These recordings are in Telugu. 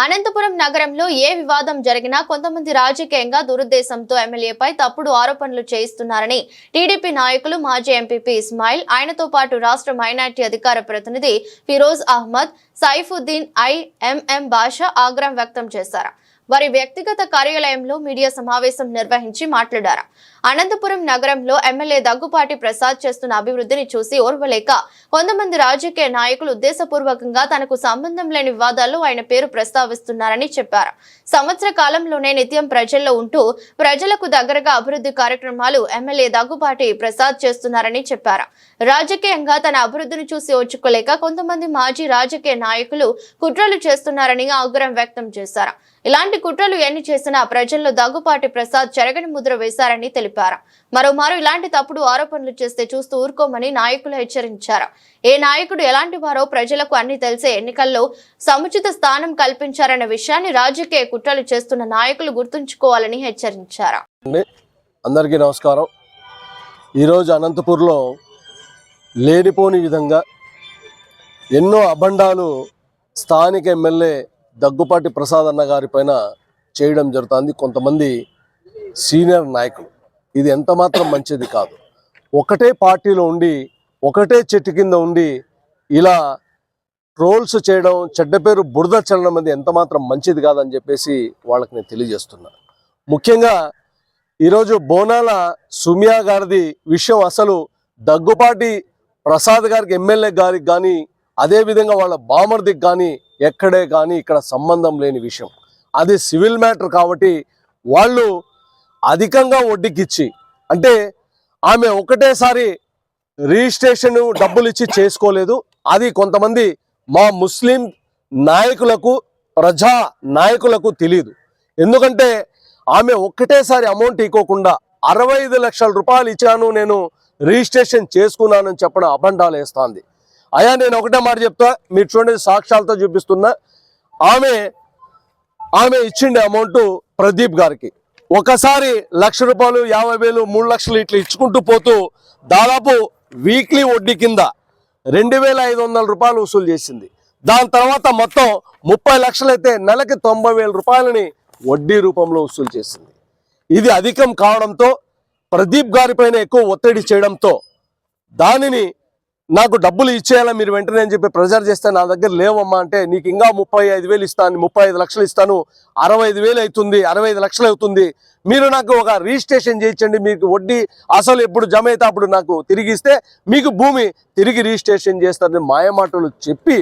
అనంతపురం నగరంలో ఏ వివాదం జరిగినా కొంతమంది రాజకీయంగా దురుద్దేశంతో ఎమ్మెల్యేపై తప్పుడు ఆరోపణలు చేయిస్తున్నారని టీడీపీ నాయకులు మాజీ ఎంపీపీ ఇస్మాయిల్ ఆయనతో పాటు రాష్ట్ర మైనార్టీ అధికార ప్రతినిధి ఫిరోజ్ అహ్మద్ సైఫుద్దీన్ ఐ ఎంఎం బాషా ఆగ్రహం వ్యక్తం చేశారు. వారి వ్యక్తిగత కార్యాలయంలో మీడియా సమావేశం నిర్వహించి మాట్లాడారు. అనంతపురం నగరంలో ఎమ్మెల్యే దగ్గుపాటి ప్రసాద్ చేస్తున్న అభివృద్ధిని చూసి ఓర్వలేక కొంతమంది రాజకీయ నాయకులు ఉద్దేశపూర్వకంగా తనకు సంబంధం లేని వివాదాల్లో ఆయన పేరు ప్రస్తావిస్తున్నారని చెప్పారు. సంవత్సర కాలంలోనే నిత్యం ప్రజల్లో ఉంటూ ప్రజలకు దగ్గరగా అభివృద్ధి కార్యక్రమాలు ఎమ్మెల్యే దగ్గుపాటి ప్రసాద్ చేస్తున్నారని చెప్పారు. రాజకీయంగా తన అభివృద్ధిని చూసి ఓచుకోలేక కొంతమంది మాజీ రాజకీయ నాయకులు కుట్రలు చేస్తున్నారని ఆగ్రహం వ్యక్తం చేశారు. ఇలాంటి కుట్రలు ఎన్ని చేసినా ప్రజల్లో దగ్గుపాటి ప్రసాద్ చెరగని ముద్ర వేశారని తెలిపారు. మరోమారు ఇలాంటి తప్పుడు ఆరోపణలు చేస్తే చూస్తూ ఊరుకోమని నాయకులు హెచ్చరించారు. ఏ నాయకుడు ఎలాంటి వారో ప్రజలకు అన్ని తెలిసే ఎన్నికల్లో సముచిత స్థానం కల్పించారన్న విషయాన్ని రాజకీయ కుట్రలు చేస్తున్న నాయకులు గుర్తుంచుకోవాలని హెచ్చరించారు. అందరికీ నమస్కారం. ఈరోజు అనంతపూర్లో లేనిపోని విధంగా ఎన్నో అభండాలు స్థానిక ఎమ్మెల్యే దగ్గుపాటి ప్రసాద్ అన్న గారి పైన చేయడం జరుగుతుంది. కొంతమంది సీనియర్ నాయకులు. ఇది ఎంత మాత్రం మంచిది కాదు. ఒకటే పార్టీలో ఉండి ఒకటే చెట్టు కింద ఉండి ఇలా ట్రోల్స్ చేయడం చెడ్డ పేరు బురద చల్లడం అనేది ఎంత మాత్రం మంచిది కాదని చెప్పేసి వాళ్ళకి నేను తెలియజేస్తున్నా. ముఖ్యంగా ఈరోజు బోనాల సుమియా గారిది విషయం అసలు దగ్గుపాటి ప్రసాద్ గారికి ఎమ్మెల్యే గారికి కానీ అదేవిధంగా వాళ్ళ బామర్దికి కానీ ఎక్కడే కానీ ఇక్కడ సంబంధం లేని విషయం. అది సివిల్ మ్యాటర్ కాబట్టి వాళ్ళు అధికంగా వడ్డీకిచ్చి అంటే ఆమె ఒకటేసారి రిజిస్ట్రేషన్ డబ్బులు ఇచ్చి చేసుకోలేదు. అది కొంతమంది మా ముస్లిం నాయకులకు ప్రజా నాయకులకు తెలియదు ఎందుకంటే ఆమె ఒక్కటేసారి అమౌంట్ ఇవ్వకుండా అరవై ఐదు లక్షల రూపాయలు ఇచ్చాను నేను రిజిస్ట్రేషన్ చేసుకున్నానని చెప్పడం అబండాలు వేస్తుంది అయ్యా నేను ఒకటే మాట చెప్తా. మీరు చూడండి సాక్ష్యాలతో చూపిస్తున్నా ఆమె ఆమె ఇచ్చిండే అమౌంట్ ప్రదీప్ గారికి. ఒకసారి లక్ష రూపాయలు యాభై వేలు మూడు లక్షలు ఇట్లా ఇచ్చుకుంటూ పోతూ దాదాపు వీక్లీ వడ్డీ కింద రెండు వేల ఐదు వందల రూపాయలు వసూలు చేసింది. దాని తర్వాత మొత్తం ముప్పై లక్షలైతే నెలకి తొంభై వేల రూపాయలని వడ్డీ రూపంలో వసూలు చేసింది. ఇది అధికం కావడంతో ప్రదీప్ గారిపైన ఎక్కువ ఒత్తిడి చేయడంతో దానిని నాకు డబ్బులు ఇచ్చేయాలా మీరు వెంటనే అని చెప్పి ప్రెజర్ చేస్తే నా దగ్గర లేవమ్మా అంటే నీకు ఇంకా ముప్పై ఐదు వేలు ఇస్తాను ముప్పై ఐదు లక్షలు ఇస్తాను అరవై ఐదు వేలు అవుతుంది అరవై ఐదు లక్షలు అవుతుంది. మీరు నాకు ఒక రిజిస్ట్రేషన్ చేయించండి మీకు వడ్డీ అసలు ఎప్పుడు జమ అయితే అప్పుడు నాకు తిరిగి ఇస్తే మీకు భూమి తిరిగి రిజిస్ట్రేషన్ చేస్తారని మాయమాటలు చెప్పి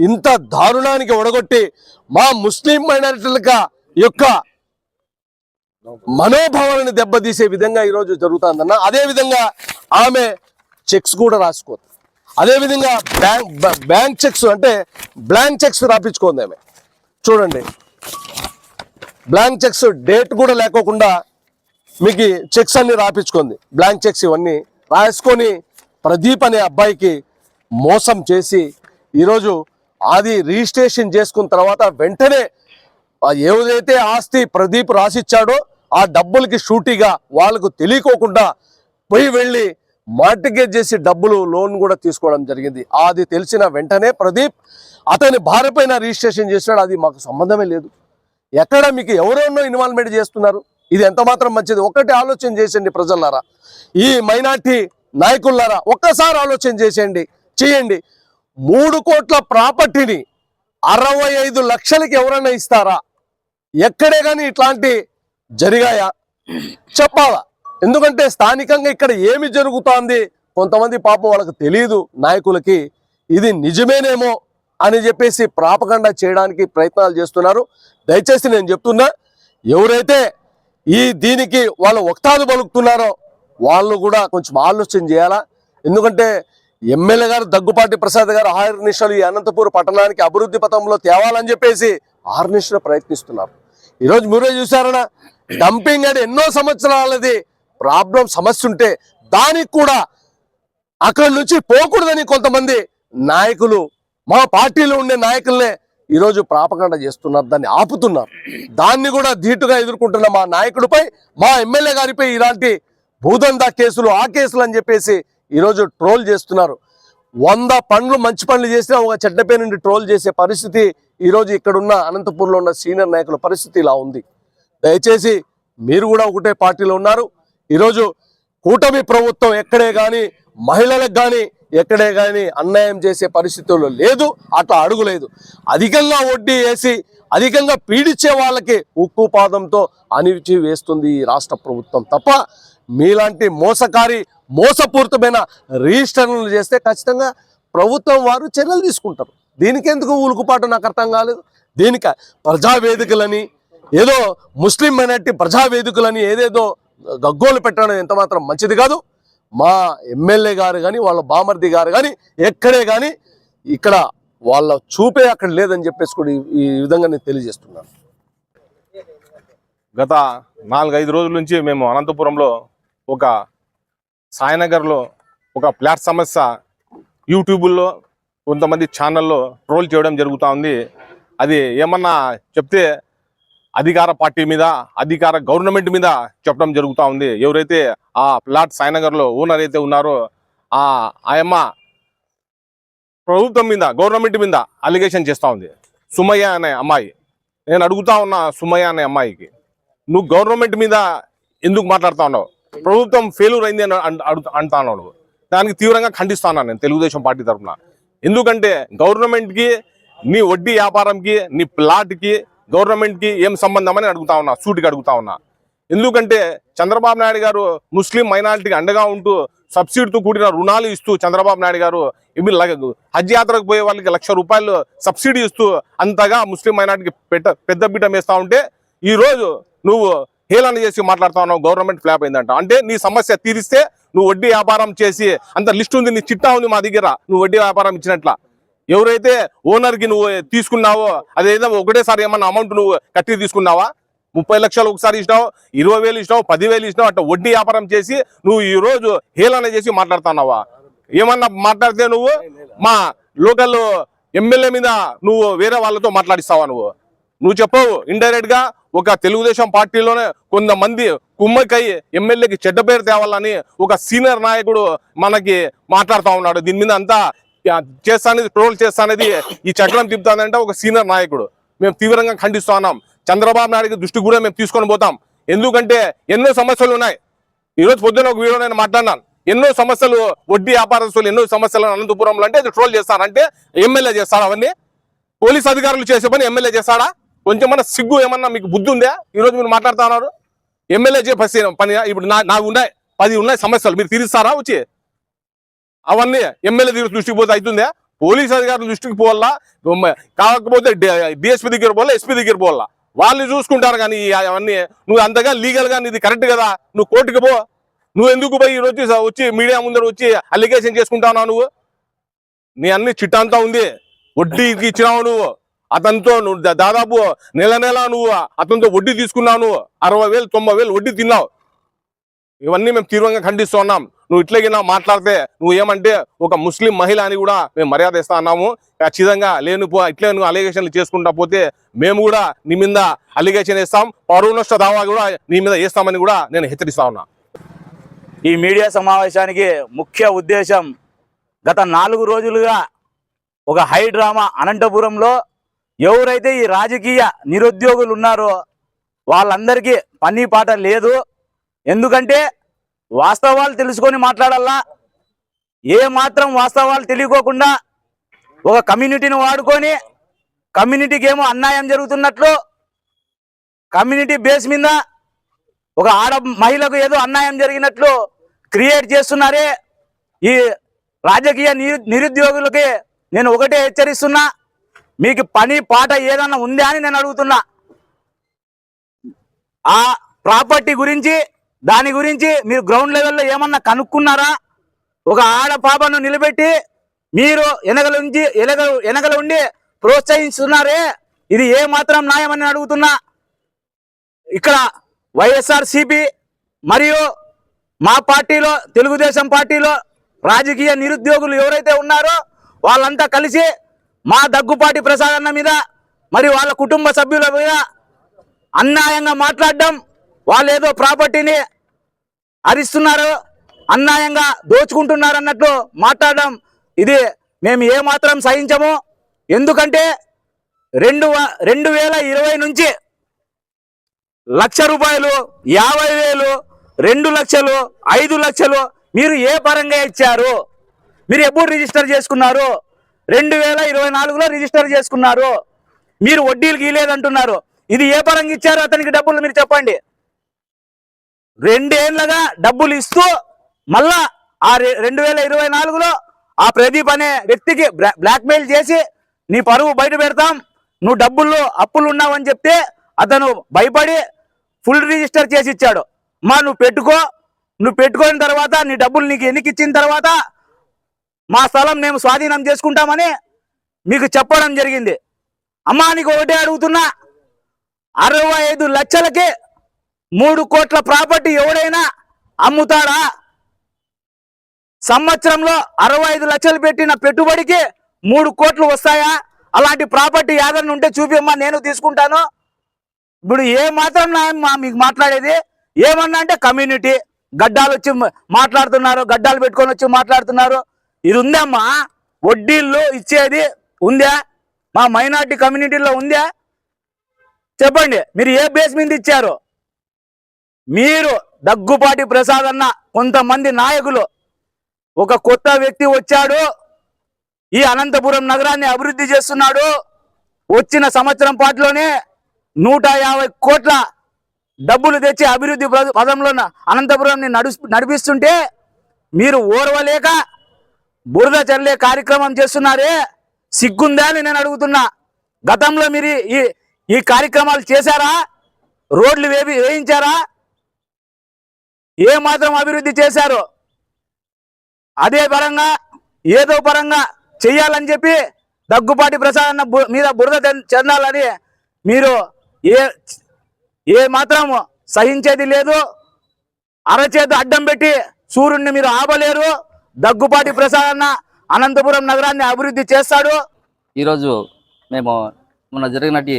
ఇంత దారుణానికి ఒడగొట్టి మా ముస్లిం మైనారిటీల యొక్క మనోభావాలను దెబ్బతీసే విధంగా ఈరోజు జరుగుతుందన్న. అదే విధంగా ఆమె చెక్స్ కూడా రాసుకోదు అదే విధంగా బ్యాంక్ బ్యాంక్ చెక్స్ అంటే బ్లాంక్ చెక్స్ రాపించుకోండి ఆమె. చూడండి. బ్లాంక్ చెక్స్ డేట్ కూడా లేకోకుండా మీకు చెక్స్ అన్ని రాపించుకుంది. బ్లాంక్ చెక్స్ ఇవన్నీ రాసుకొని ప్రదీప్ అనే అబ్బాయికి మోసం చేసి ఈరోజు అది రిజిస్ట్రేషన్ చేసుకున్న తర్వాత వెంటనే ఏదైతే ఆస్తి ప్రదీప్ రాసిచ్చాడో ఆ డబ్బులకి షూటీగా వాళ్ళకు తెలియకోకుండా పోయి వెళ్ళి మార్టిగేజ్ చేసి డబ్బులు లోన్ కూడా తీసుకోవడం జరిగింది. అది తెలిసిన వెంటనే ప్రదీప్ అతని భార్య పైన రిజిస్ట్రేషన్ చేసినాడు అది మాకు సంబంధమే లేదు. ఎక్కడ మీకు ఎవరెన్నో ఇన్వాల్వ్మెంట్ చేస్తున్నారు? ఇది ఎంత మాత్రం మంచిది? ఒక్కటి ఆలోచన చేసండి ప్రజలారా. ఈ మైనార్టీ నాయకులారా ఒక్కసారి ఆలోచన చేసేయండి. చేయండి. మూడు కోట్ల ప్రాపర్టీని అరవై ఐదు లక్షలకి ఎవరైనా ఇస్తారా? ఎక్కడే కానీ ఇట్లాంటి జరిగాయా? చెప్పాలా? ఎందుకంటే స్థానికంగా ఇక్కడ ఏమి జరుగుతోంది కొంతమంది పాపం వాళ్ళకి తెలియదు నాయకులకి. ఇది నిజమేనేమో అని చెప్పేసి ప్రాపకండా చేయడానికి ప్రయత్నాలు చేస్తున్నారు. దయచేసి నేను చెప్తున్నా ఎవరైతే ఈ దీనికి వాళ్ళు వక్తాలు పలుకుతున్నారో వాళ్ళు కూడా కొంచెం ఆలోచన చేయాలా? ఎందుకంటే ఎమ్మెల్యే గారు దగ్గుపాటి ప్రసాద్ గారు ఆరు నిమిషాలు ఈ అనంతపూర్ పట్టణానికి అభివృద్ధి పథంలో తేవాలని చెప్పేసి ఆరు నిమిషాలు ప్రయత్నిస్తున్నారు. ఈరోజు మీరే చూసారనా డంపింగ్ అని ఎన్నో సంవత్సరాలది ప్రాబ్లం సమస్య ఉంటే దానికి కూడా అక్కడి నుంచి పోకూడదని కొంతమంది నాయకులు మా పార్టీలో ఉండే నాయకులనే ఈరోజు ప్రాపకండ చేస్తున్నారు దాన్ని ఆపుతున్నారు. దాన్ని కూడా ధీటుగా ఎదుర్కొంటున్న మా నాయకుడిపై మా ఎమ్మెల్యే గారిపై ఇలాంటి భూదందా కేసులు ఆ కేసులు అని చెప్పేసి ఈరోజు ట్రోల్ చేస్తున్నారు. వంద పనులు మంచి పనులు చేసినా ఒక చెడ్డపై నుండి ట్రోల్ చేసే పరిస్థితి ఈరోజు ఇక్కడున్న అనంతపూర్లో ఉన్న సీనియర్ నాయకుల పరిస్థితి ఇలా ఉంది. దయచేసి మీరు కూడా ఒకటే పార్టీలో ఉన్నారు. ఈరోజు కూటమి ప్రభుత్వం ఎక్కడే కానీ మహిళలకు కానీ ఎక్కడే కానీ అన్యాయం చేసే పరిస్థితుల్లో లేదు అట్లా అడుగులేదు. అధికంగా వడ్డీ వేసి అధికంగా పీడించే వాళ్ళకి ఉక్కు పాదంతో అణిచి వేస్తుంది ఈ రాష్ట్ర ప్రభుత్వం తప్ప మీలాంటి మోసకారి మోసపూరితమైన రిజిస్టర్లు చేస్తే ఖచ్చితంగా ప్రభుత్వం వారు చర్యలు తీసుకుంటారు. దీనికి ఎందుకు ఉలుకుపాటు నాకు అర్థం కాలేదు. దీనికి ప్రజావేదికలని ఏదో ముస్లిం మైనార్టీ ప్రజావేదికలని ఏదేదో గగ్గోలు పెట్టడం ఎంత మాత్రం మంచిది కాదు. మా ఎమ్మెల్యే గారు కానీ వాళ్ళ బామర్ది గారు కానీ ఎక్కడే కానీ ఇక్కడ వాళ్ళ చూపే అక్కడ లేదని చెప్పేసి కూడా ఈ- విధంగా నేను తెలియజేస్తున్నాను. గత నాలుగైదు రోజుల నుంచి మేము అనంతపురంలో ఒక సాయినగర్లో ఒక ఫ్లాట్ సమస్య యూట్యూబుల్లో కొంతమంది ఛానల్లో ట్రోల్ చేయడం జరుగుతూ ఉంది. అది ఏమన్నా చెప్తే అధికార పార్టీ మీద అధికార గవర్నమెంట్ మీద చెప్పడం జరుగుతూ ఉంది. ఎవరైతే ఆ ఫ్లాట్ సాయినగర్లో ఓనర్ అయితే ఉన్నారో ఆ ఆయమ్మ ప్రభుత్వం మీద గవర్నమెంట్ మీద అలిగేషన్ చేస్తూ ఉంది. సుమయ్య అనే అమ్మాయి. నేను అడుగుతా ఉన్నా సుమయ్య అనే అమ్మాయికి నువ్వు గవర్నమెంట్ మీద ఎందుకు మాట్లాడుతా ఉన్నావు? ప్రభుత్వం ఫెయిల్యూర్ అయింది అని అంటా ఉన్నావు దానికి తీవ్రంగా ఖండిస్తాను నేను తెలుగుదేశం పార్టీ తరఫున? ఎందుకంటే గవర్నమెంట్కి నీ వడ్డీ వ్యాపారంకి నీ ప్లాట్కి గవర్నమెంట్కి ఏం సంబంధం అని అడుగుతా ఉన్నా సూటికి అడుగుతా ఉన్నా. ఎందుకంటే చంద్రబాబు నాయుడు గారు ముస్లిం మైనారిటీకి అండగా ఉంటూ సబ్సిడీతో కూడిన రుణాలు ఇస్తూ చంద్రబాబు నాయుడు గారు ఇవి హజ్ యాత్రకు పోయే వాళ్ళకి లక్ష రూపాయలు సబ్సిడీ ఇస్తూ అంతగా ముస్లిం మైనారిటీకి పెట్ట పెద్ద పీఠం వేస్తా ఉంటే ఈరోజు నువ్వు హేళన చేసి మాట్లాడుతా ఉన్నావు గవర్నమెంట్ ఫ్లాప్ అయిందంట. అంటే నీ సమస్య తీరిస్తే నువ్వు వడ్డీ వ్యాపారం చేసి అంత లిస్ట్ ఉంది నీ చిట్టా ఉంది మా దగ్గర నువ్వు వడ్డీ వ్యాపారం ఇచ్చినట్ల. ఎవరైతే ఓనర్కి నువ్వు తీసుకున్నావో అదేదో ఒకటేసారి ఏమన్నా అమౌంట్ నువ్వు కట్టి తీసుకున్నావా? ముప్పై లక్షలు ఒకసారి ఇచ్చినావు ఇరవై వేలు ఇచ్చినావు పదివేలు ఇచ్చినావు అట్లా వడ్డీ వ్యాపారం చేసి నువ్వు ఈ రోజు హేళన చేసి మాట్లాడుతున్నావా? ఏమన్నా మాట్లాడితే నువ్వు మా లోకల్ ఎమ్మెల్యే మీద నువ్వు వేరే వాళ్ళతో మాట్లాడిస్తావా నువ్వు? నువ్వు చెప్పవు ఇండైరెక్ట్గా ఒక తెలుగుదేశం పార్టీలోనే కొంతమంది కుమ్మకై ఎమ్మెల్యేకి చెడ్డ పేరు తేవాలని ఒక సీనియర్ నాయకుడు మనకి మాట్లాడుతా ఉన్నాడు. దీని మీద అంతా చేస్తానేది ట్రోల్ చేస్తానేది ఈ చక్రం తిప్పుతానంటే ఒక సీనియర్ నాయకుడు. మేము తీవ్రంగా ఖండిస్తున్నాం చంద్రబాబు నాయుడు దృష్టి కూడా మేము తీసుకొని పోతాం. ఎందుకంటే ఎన్నో సమస్యలు ఉన్నాయి. ఈ రోజు పొద్దున్న ఒక వీడియో నేను మాట్లాడినాను. ఎన్నో సమస్యలు వడ్డీ వ్యాపారస్తులు ఎన్నో సమస్యలు అనంతపురంలో అంటే అది ట్రోల్ చేస్తారంటే ఎమ్మెల్యే చేస్తారా అవన్నీ? పోలీస్ అధికారులు చేసే పని ఎమ్మెల్యే చేస్తాడా? కొంచెం మన సిగ్గు ఏమన్నా మీకు బుద్ధి ఉందా? ఈ రోజు మీరు మాట్లాడుతున్నారు. ఎమ్మెల్యే చే పని ఇప్పుడు నా నాకు ఉన్నాయి. పది ఉన్నాయి సమస్యలు. మీరు తీరుస్తారా? వచ్చి అవన్నీ ఎమ్మెల్యే దగ్గర దృష్టికి పోతే అవుతుందా? పోలీస్ అధికారుల దృష్టికి పోవాలా? కాకపోతే డిఎస్పీ దగ్గర పోవాలా ఎస్పీ దగ్గర పోవాలా? వాళ్ళు చూసుకుంటారు కానీ అవన్నీ. నువ్వు అంతగా లీగల్గా నీది కరెక్ట్ కదా? నువ్వు కోర్టుకి పో. నువ్వు ఎందుకు పోయి ఈరోజు వచ్చి మీడియా ముందర వచ్చి అలిగేషన్ చేసుకుంటావు నువ్వు? నీ అన్ని చిట్టంతా ఉంది. వడ్డీకి ఇచ్చినావు నువ్వు. అతనితో నువ్వు దాదాపు నెల నెల నువ్వు అతనితో వడ్డీ తీసుకున్నావు నువ్వు. అరవై వేలు తొంభై వేలు వడ్డీ తిన్నావు. ఇవన్నీ మేము తీవ్రంగా ఖండిస్తున్నాం నువ్వు ఇట్లాగినా మాట్లాడితే నువ్వు ఏమంటే ఒక ముస్లిం మహిళ అని కూడా మేము మర్యాద ఇస్తా అన్నాము. ఖచ్చితంగా లేను ఇట్లే నువ్వు అలిగేషన్లు చేసుకుంటా పోతే మేము కూడా నీ మీద అలిగేషన్ ఇస్తాం పరువు నష్ట దావా కూడా నీ మీద వేస్తామని కూడా నేను హెచ్చరిస్తా ఉన్నా. ఈ మీడియా సమావేశానికి ముఖ్య ఉద్దేశం గత నాలుగు రోజులుగా ఒక హై డ్రామా అనంతపురంలో ఎవరైతే ఈ రాజకీయ నిరుద్యోగులు ఉన్నారో వాళ్ళందరికీ పని పాట లేదు. ఎందుకంటే వాస్తవాలు తెలుసుకొని మాట్లాడాలా? ఏ మాత్రం వాస్తవాలు తెలియకోకుండా ఒక కమ్యూనిటీని వాడుకొని కమ్యూనిటీకి ఏమో అన్యాయం జరుగుతున్నట్లు కమ్యూనిటీ బేస్ మీద ఒక ఆడ మహిళకు ఏదో అన్యాయం జరిగినట్లు క్రియేట్ చేస్తున్నారే ఈ రాజకీయ నిరు నిరుద్యోగులకి నేను ఒకటే హెచ్చరిస్తున్నా. మీకు పని పాట ఏదన్నా ఉందా అని నేను అడుగుతున్నా. ఆ ప్రాపర్టీ గురించి దాని గురించి మీరు గ్రౌండ్ లెవెల్లో ఏమన్నా కనుక్కున్నారా? ఒక ఆడ పాపను నిలబెట్టి మీరు ఎనగల నుంచి ఎనగ వెనకల ఉండి ప్రోత్సహిస్తున్నారే? ఇది ఏ మాత్రం న్యాయమని అడుగుతున్నా? ఇక్కడ వైఎస్ఆర్ సిపి మరియు మా పార్టీలో తెలుగుదేశం పార్టీలో రాజకీయ నిరుద్యోగులు ఎవరైతే ఉన్నారో వాళ్ళంతా కలిసి మా దగ్గుపాటి ప్రసాద్ అన్న మీద మరి వాళ్ళ కుటుంబ సభ్యుల మీద అన్యాయంగా మాట్లాడడం వాళ్ళు ఏదో ప్రాపర్టీని హరిస్తున్నారు అన్యాయంగా దోచుకుంటున్నారు అన్నట్లు మాట్లాడడం ఇది మేము ఏమాత్రం సహించము. ఎందుకంటే రెండు వ- రెండు వేల ఇరవై నుంచి లక్ష రూపాయలు యాభై వేలు రెండు లక్షలు ఐదు లక్షలు మీరు ఏ పరంగా ఇచ్చారు? మీరు ఎప్పుడు రిజిస్టర్ చేసుకున్నారు? రెండు వేల ఇరవై నాలుగులో రిజిస్టర్ చేసుకున్నారు. మీరు వడ్డీలు గీలేదంటున్నారు ఇది ఏ పరంగా ఇచ్చారు? అతనికి డబ్బులు మీరు చెప్పండి. రెండేళ్ళుగా డబ్బులు ఇస్తూ మళ్ళా ఆ రె- రెండు వేల ఇరవై నాలుగులో ఆ ప్రదీప్ అనే వ్యక్తికి బ్లాక్మెయిల్ చేసి నీ పరువు బయట పెడతాం నువ్వు డబ్బులు అప్పులు ఉన్నావని చెప్తే అతను భయపడి ఫుల్ రిజిస్టర్ చేసి ఇచ్చాడు. మా నువ్వు పెట్టుకో నువ్వు పెట్టుకున్న తర్వాత నీ డబ్బులు నీకు ఎన్నికి ఇచ్చిన తర్వాత మా స్థలం మేము స్వాధీనం చేసుకుంటామని మీకు చెప్పడం జరిగింది. అమ్మా నీకు ఒకటే అడుగుతున్నా అరవై ఐదు లక్షలకి మూడు కోట్ల ప్రాపర్టీ ఎవడైనా అమ్ముతాడా? సంవత్సరంలో అరవై ఐదు లక్షలు పెట్టిన పెట్టుబడికి మూడు కోట్లు వస్తాయా? అలాంటి ప్రాపర్టీ ఏదైనా ఉంటే చూపిమ్మా నేను తీసుకుంటాను. ఇప్పుడు ఏ మాత్రం నా మీకు మాట్లాడేది? ఏమన్నా అంటే కమ్యూనిటీ గడ్డాలు వచ్చి మాట్లాడుతున్నారు గడ్డాలు పెట్టుకొని వచ్చి మాట్లాడుతున్నారు. ఇది ఉందమ్మా. వడ్డీళ్ళు ఇచ్చేది ఉందా? మా మైనార్టీ కమ్యూనిటీలో ఉందా? చెప్పండి మీరు ఏ బేస్ మీద ఇచ్చారు? మీరు దగ్గుపాటి ప్రసాద్ అన్న కొంతమంది నాయకులు ఒక కొత్త వ్యక్తి వచ్చాడు ఈ అనంతపురం నగరాన్ని అభివృద్ధి చేస్తున్నాడు. వచ్చిన సంవత్సరం పాటులోనే నూట యాభై కోట్ల డబ్బులు తెచ్చి అభివృద్ధి పద- పదంలో అనంతపురంని నడు నడిపిస్తుంటే మీరు ఓర్వలేక బురద చల్లే కార్యక్రమం చేస్తున్నారే? సిగ్గుందా అని నేను అడుగుతున్నా. గతంలో మీరు ఈ ఈ కార్యక్రమాలు చేశారా? రోడ్లు వేవి వేయించారా? ఏ మాత్రం అభివృద్ధి చేశారు అదే పరంగా ఏదో పరంగా చెయ్యాలని చెప్పి దగ్గుపాటి ప్రసాద్ బు- మీద బురద చెందాలని మీరు ఏ ఏ మాత్రం సహించేది లేదు. అరచేతి అడ్డం పెట్టి సూర్యుడిని మీరు ఆపలేరు. దగ్గుపాటి ప్రసాద్ అన్న అనంతపురం నగరాన్ని అభివృద్ధి చేస్తాడు. ఈరోజు మేము మొన్న జరిగినటి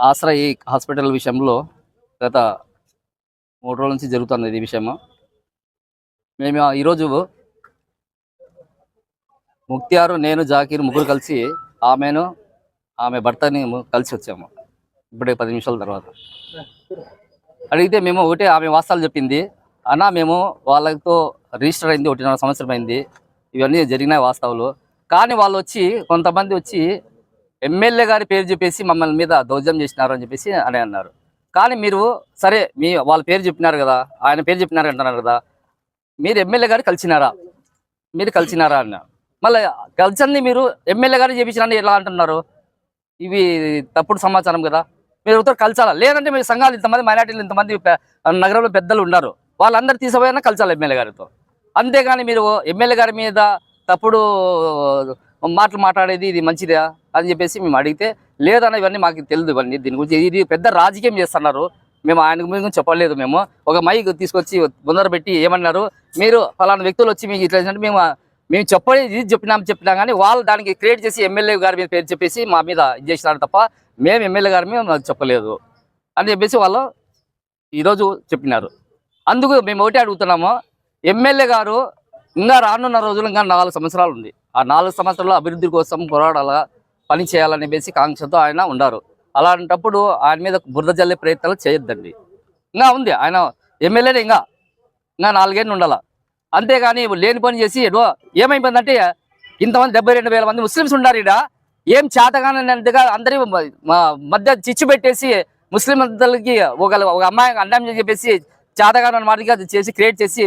ఆశ్రయ హాస్పిటల్ విషయంలో గత మూడు రోజుల నుంచి జరుగుతున్నది ఈ విషయము. మేము ఈరోజు ముక్తియారు నేను జాకీర్ ముగ్గురు కలిసి ఆమెను ఆమె భర్తని కలిసి వచ్చాము. ఇప్పుడే పది నిమిషాల తర్వాత. అడిగితే మేము ఒకటే ఆమె వాస్తవాలు చెప్పింది. అన్న మేము వాళ్ళతో రిజిస్టర్ అయింది ఒకటిన్నర సంవత్సరం అయింది. ఇవన్నీ జరిగినాయి వాస్తవాలు. కానీ వాళ్ళు వచ్చి కొంతమంది వచ్చి ఎమ్మెల్యే గారి పేరు చెప్పేసి మమ్మల్ని మీద దౌర్జం చేసినారు అని చెప్పేసి అని అన్నారు. కానీ మీరు సరే మీ వాళ్ళ పేరు చెప్పినారు కదా ఆయన పేరు చెప్పినారు అంటున్నారు కదా మీరు ఎమ్మెల్యే గారు కలిసినారా? మీరు కలిసినారా అన్న? మళ్ళీ కలిసింది మీరు ఎమ్మెల్యే గారు చేపించినని ఎలా అంటున్నారు? ఇవి తప్పుడు సమాచారం కదా. మీరు ఒకరు కలిసాలా? లేదంటే మీ సంఘాలు ఇంతమంది మైనార్టీలు ఇంతమంది నగరంలో పెద్దలు ఉన్నారు. వాళ్ళందరూ తీసిపోయినా కలిసాలి ఎమ్మెల్యే గారితో? అంతేగాని మీరు ఎమ్మెల్యే గారి మీద తప్పుడు మాటలు మాట్లాడేది ఇది మంచిదా అని చెప్పేసి మేము అడిగితే లేదన్న ఇవన్నీ మాకు తెలియదు ఇవన్నీ. దీని గురించి ఇది పెద్ద రాజకీయం చేస్తున్నారు. మేము ఆయన గురించి చెప్పలేదు మేము. ఒక మైక్ తీసుకొచ్చి ముందర పెట్టి ఏమన్నారు? మీరు ఫలానా వ్యక్తులు వచ్చి మీకు ఇట్లా మేము మేము చెప్పని ఇది చెప్పినాం చెప్పినా కానీ వాళ్ళు దానికి క్రియేట్ చేసి ఎమ్మెల్యే గారి మీద పేరు చెప్పేసి మా మీద ఇది చేసినారు తప్ప మేము ఎమ్మెల్యే గారి మీద చెప్పలేదు అని చెప్పేసి వాళ్ళు ఈరోజు చెప్పినారు. అందుకు మేము ఒకటి అడుగుతున్నాము. ఎమ్మెల్యే గారు ఇంకా రానున్న రోజులు ఇంకా నాలుగు సంవత్సరాలు ఉంది. ఆ నాలుగు సంవత్సరాల అభివృద్ధి కోసం పోరాడాల? పని చేయాలని చెప్పేసి కాంక్షతో ఆయన ఉన్నారు అలాంటప్పుడు ఆయన మీద బురద జల్లే ప్రయత్నాలు చేయొద్దండి. ఇంకా ఉంది. ఆయన ఎమ్మెల్యేనే ఇంకా. ఇంకా నాలుగేళ్ళు ఉండాల. అంతేగాని లేని పని చేసి ఏదో ఏమైపోయిందంటే ఇంతమంది డెబ్బై రెండు వేల మంది ముస్లిమ్స్ ఉన్నారు ఈడ. ఏం చేతగానంతగా అందరి మధ్య చిచ్చు పెట్టేసి ముస్లిం అందరికి ఒక ఒక అమ్మాయి అన్యాయం చెప్పేసి చేతగానని మాటగా అది చేసి క్రియేట్ చేసి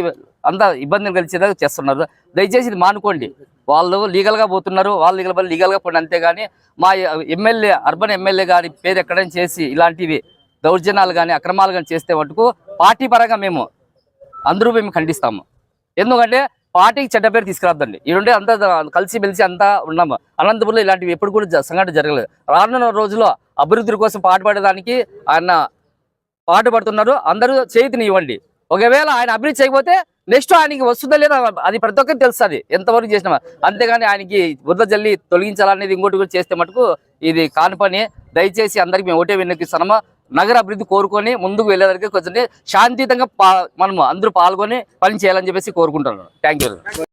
అంత ఇబ్బందులు కలిసేలాగా చేస్తున్నారు. దయచేసి ఇది మానుకోండి. వాళ్ళు లీగల్గా పోతున్నారు వాళ్ళు లీగల్ లీగల్గా పోండి అంతేగాని మా ఎమ్మెల్యే అర్బన్ ఎమ్మెల్యే గారి పేరు ఎక్కడైనా చేసి ఇలాంటివి దౌర్జన్యాలు కానీ అక్రమాలు కానీ చేస్తే మటుకు పార్టీ పరంగా మేము అందరూ మేము ఖండిస్తాము. ఎందుకంటే పార్టీకి చెడ్డ పేరు తీసుకురాద్దండి ఈడుంటే అంతా కలిసి మెలిసి అంతా ఉన్నాము అనంతపురంలో ఇలాంటివి ఎప్పుడు కూడా సంఘటన జరగలేదు. రానున్న రోజుల్లో అభివృద్ధి కోసం పాటుపడడానికి ఆయన పాటుపడుతున్నారు అందరూ చేతిని ఇవ్వండి. ఒకవేళ ఆయన అభివృద్ధి చేయకపోతే నెక్స్ట్ ఆయనకి వస్తుందా లేదా అది ప్రతి ఒక్కరికి తెలుస్తుంది. ఎంతవరకు చేసినా అంతేగాని ఆయనకి బురద జల్లి తొలగించాలనేది ఇంకోటి కూడా చేస్తే మటుకు ఇది కాని పని. దయచేసి అందరికి మేము ఒకటే విన్నకిస్తున్నాము నగర అభివృద్ధి కోరుకొని ముందుకు వెళ్ళేదానికి కొంచెం శాంతియుతంగా మనము అందరూ పాల్గొని పని చేయాలని చెప్పేసి కోరుకుంటున్నాను. Thank you